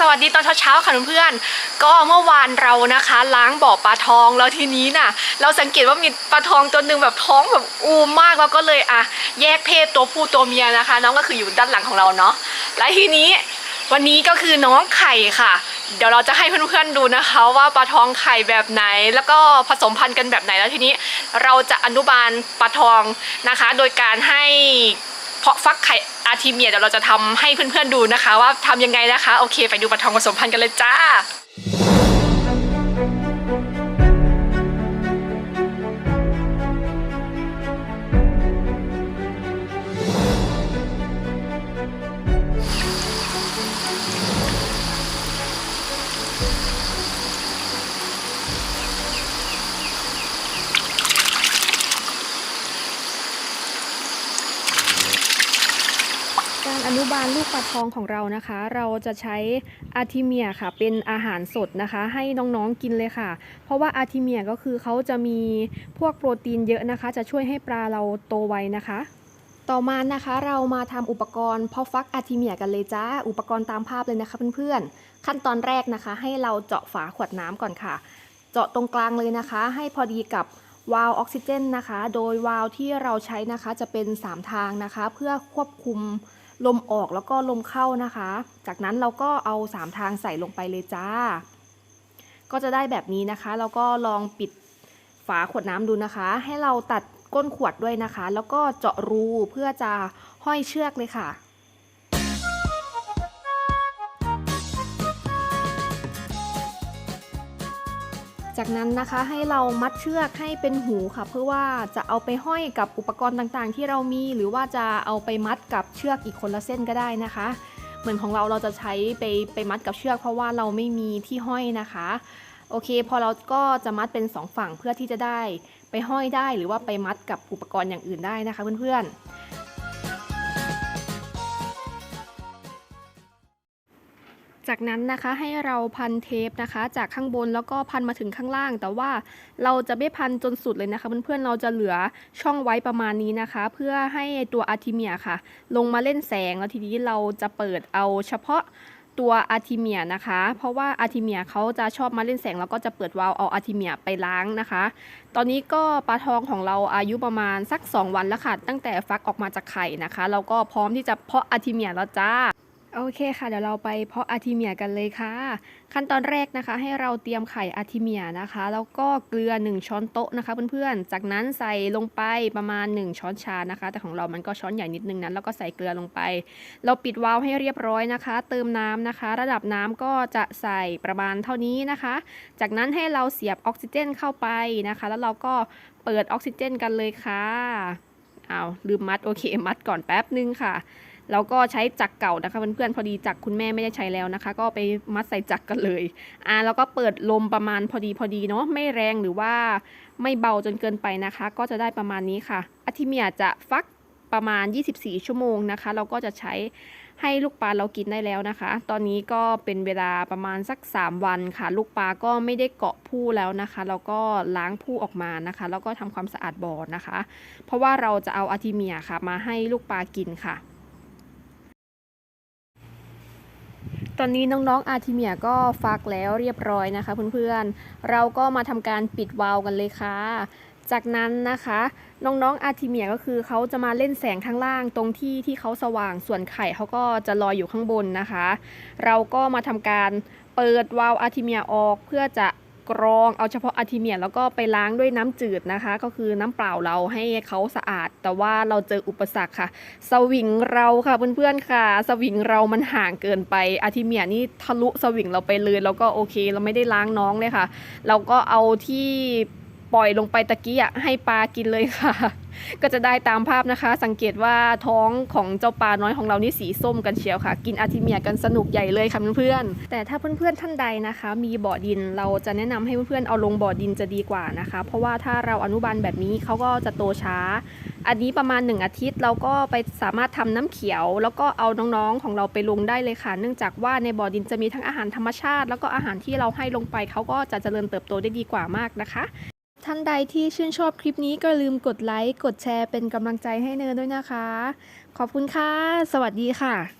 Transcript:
สวัสดีตอนเช้าๆค่ะเพื่อนๆก็เมื่อวานเรานะคะ ล้างบ่อปลาทองแล้วทีนี้น่ะ เราสังเกตว่ามีปลาทองตัวหนึ่งแบบท้องแบบอูมมากแล้วก็เลยอะแยกเพศตัวผู้ตัวเมียนะคะ น้องก็คืออยู่ด้านหลังของเราเนาะและทีนี้วันนี้ก็คือน้องไข่ค่ะ เดี๋ยวเราจะให้เพื่อนๆดูนะคะ ว่าปลาทองไข่แบบไหน แล้วก็ผสมพันธุ์กันแบบไหนแล้วทีนี้ เราจะอนุบาลปลาทองนะคะ โดยการให้ เพาะฟักไข่อาร์ทีเมียเดี๋ยวเราจะทำให้เพื่อนๆดูนะคะ ว่าทำยังไงนะคะ โอเค ไปดูปลาทองผสมพันธุ์กันเลยจ้า การอนุบาลลูกปลาทองของเรานะคะ เราจะใช้อาทิเมียค่ะ เป็นอาหารสดนะคะ ให้น้องๆกินเลยค่ะ เพราะว่าอาทิเมียก็คือเขาจะมีพวกโปรตีนเยอะนะคะ จะช่วยให้ปลาเราโตไวนะคะ ต่อมานะคะเรามาทำอุปกรณ์เพาะฟักอาทิเมียกันเลยจ้าอุปกรณ์ตามภาพเลยนะคะเพื่อนๆขั้นตอนแรกนะคะ ให้เราเจาะฝาขวดน้ำก่อนค่ะ เจาะตรงกลางเลยนะคะ ให้พอดีกับวาล์วออกซิเจนนะคะ โดยวาล์วที่เราใช้นะคะจะเป็น 3 ทางนะคะ เพื่อควบคุม ลมออกแล้วก็ลมเข้านะคะ จากนั้นเราก็เอา 3 ทางใส่ลงไปเลยจ้า ก็จะได้แบบนี้นะคะ แล้วก็ลองปิดฝาขวดน้ำดูนะคะ ให้เราตัดก้นขวดด้วยนะคะ แล้วก็เจาะรูเพื่อจะห้อยเชือกเลยค่ะ จากนั้นนะคะให้เรามัดเชือกให้เป็นหูค่ะ เพื่อว่าจะเอาไปห้อยกับอุปกรณ์ต่างๆ ที่เรามี หรือว่าจะเอาไปมัดกับเชือกอีกคนละเส้นก็ได้นะคะ เหมือนของเราเราจะใช้ไปไปมัดกับเชือก เพราะว่าเราไม่มีที่ห้อยนะคะโอเค พอเราก็จะมัดเป็นสองฝั่งเพื่อที่จะได้ไปห้อยได้หรือว่าไปมัดกับอุปกรณ์อย่างอื่นได้นะคะเพื่อนๆ จากนั้นนะคะให้เราพันเทปนะคะ จากข้างบนแล้วก็พันมาถึงข้างล่าง แต่ว่าเราจะไม่พันจนสุดเลยนะคะ เพื่อนๆเราจะเหลือช่องไว้ประมาณนี้นะคะ เพื่อให้ตัวอาร์ทิเมียค่ะ ลงมาเล่นแสงแล้วทีนี้เราจะเปิดเอาเฉพาะตัวอาร์ทิเมียนะคะ เพราะว่าอาร์ทิเมียเขาจะชอบมาเล่นแสงแล้วก็จะเปิดวาล์วเอาอาร์ทิเมียไปล้างนะคะ ตอนนี้ก็ปลาทองของเราอายุประมาณสัก 2 วันแล้วค่ะตั้งแต่ฟักออกมาจากไข่นะคะ เราก็พร้อมที่จะเพาะอาร์ทิเมียแล้วจ้า โอเคค่ะ เดี๋ยวเราไปเพาะอาร์ทิเมียกันเลยค่ะ ขั้นตอนแรกนะคะ ให้เราเตรียมไข่อาร์ทิเมียนะคะ แล้วก็เกลือ 1 ช้อนโต๊ะนะคะเพื่อนๆ จากนั้นใส่ลงไปประมาณ 1 ช้อนชานะคะ แต่ของเรามันก็ช้อนใหญ่นิดนึงนั้นแล้วก็ใส่เกลือลงไป เราปิดวาล์วให้เรียบร้อยนะคะ เติมน้ำนะคะ ระดับน้ำก็จะใส่ประมาณเท่านี้นะคะ จากนั้นให้เราเสียบออกซิเจนเข้าไปนะคะ แล้วเราก็เปิดออกซิเจนกันเลยค่ะอ้าวลืมมัดโอเคมัดก่อนแป๊บนึงค่ะ แล้วก็ใช้จักรเก่านะคะเพื่อนๆพอดีจักรคุณแม่ไม่ได้ใช้แล้วนะคะ ก็ไปมัดใส่จักรกันเลยอ่าแล้วก็เปิดลมประมาณพอดีพอดีเนาะไม่แรงหรือว่าไม่เบาจนเกินไปนะคะ ก็จะได้ประมาณนี้ค่ะอาทิเมียจะฟักประมาณ 24 ชั่วโมงนะคะ เราก็จะใช้ให้ลูกปลาเรากินได้แล้วนะคะ ตอนนี้ก็เป็นเวลาประมาณสัก 3 วันค่ะ ลูกปลาก็ไม่ได้เกาะผู้แล้วนะคะ แล้วก็ล้างผู้ออกมานะคะ แล้วก็ทำความสะอาดบ่อนะคะ เพราะว่าเราจะเอาอาทิเมียค่ะ มาให้ลูกปลากินค่ะ ตอนนี้น้องๆอาร์ทิเมียก็ฟักแล้วเรียบร้อยนะคะเพื่อนๆ เราก็มาทำการปิดวาล์วกันเลยค่ะ จากนั้นนะคะ น้องๆอาร์ทิเมียก็คือเขาจะมาเล่นแสงข้างล่างตรงที่ที่เขาสว่างส่วนไข่เขาก็จะลอยอยู่ข้างบนนะคะ เราก็มาทำการเปิดวาล์วอาร์ทิเมียออกเพื่อจะ กรองเอาเฉพาะอาทิเมียแล้วก็ไปล้างด้วยน้ำจืดนะคะ ก็คือน้ำเปล่าเราให้เขาสะอาด แต่ว่าเราเจออุปสรรคค่ะ สวิงเราค่ะเพื่อนๆค่ะ สวิงเรามันห่างเกินไปอาทิเมียนี่ทะลุสวิงเราไปเลย แล้วก็โอเค เราไม่ได้ล้างน้องเลยค่ะ เราก็เอาที่ปล่อยลงไปตะกี้อะให้ปลากินเลยค่ะ ก็จะได้ตามภาพนะคะ สังเกตว่าท้องของเจ้าปลาน้อยของเรานี่สีส้มกันเชียวค่ะ กินอาทิเมียกันสนุกใหญ่เลยค่ะเพื่อนๆแต่ถ้าเพื่อนๆท่านใดนะคะ มีบ่อดินเราจะแนะนำให้เพื่อนๆเอาลงบ่อดินจะดีกว่านะคะ เพราะว่าถ้าเราอนุบาลแบบนี้เขาก็จะโตช้า อันนี้ประมาณ 1 อาทิตย์เราก็ไปสามารถทำน้ำเขียว แล้วก็เอาน้องๆของเราไปลงได้เลยค่ะ เนื่องจากว่าในบ่อดินจะมีทั้งอาหารธรรมชาติ แล้วก็อาหารที่เราให้ลงไปเขาก็จะเจริญเติบโตได้ดีกว่ามากนะคะ ท่านใดที่ชื่นชอบคลิปนี้ก็ลืมกดไลค์ กดแชร์เป็นกำลังใจให้เนยด้วยนะคะ ขอบคุณค่ะ สวัสดีค่ะ